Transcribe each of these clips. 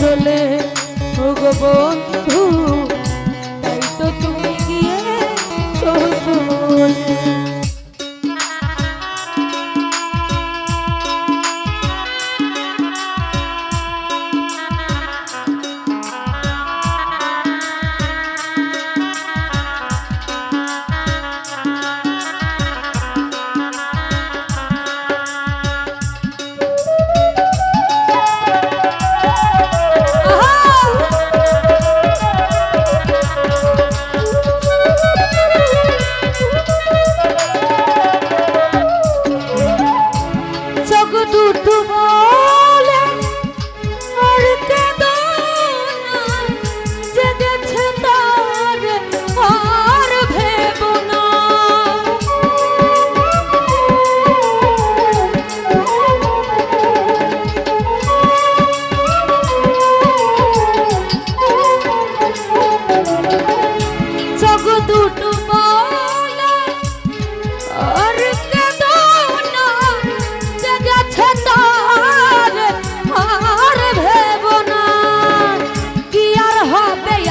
চলে। ভগবন্ধু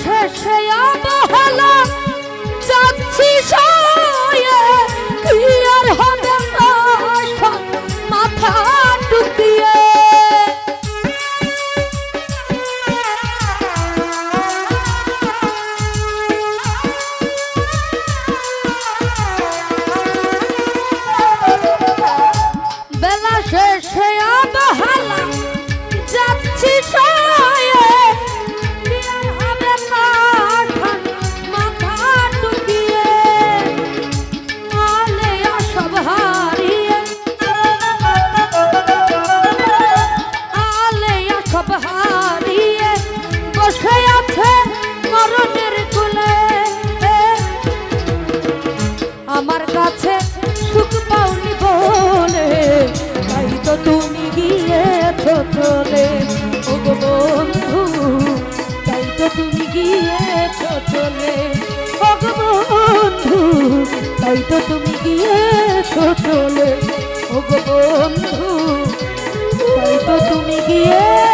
শেষে অবহেলা। যাচ্ছি সয়ে কি আর হয় গিয়েছ চলে বন্ধু তাই তো তুমি গিয়েছ চলে ওগো বন্ধু তাই তো তুমি গিয়ে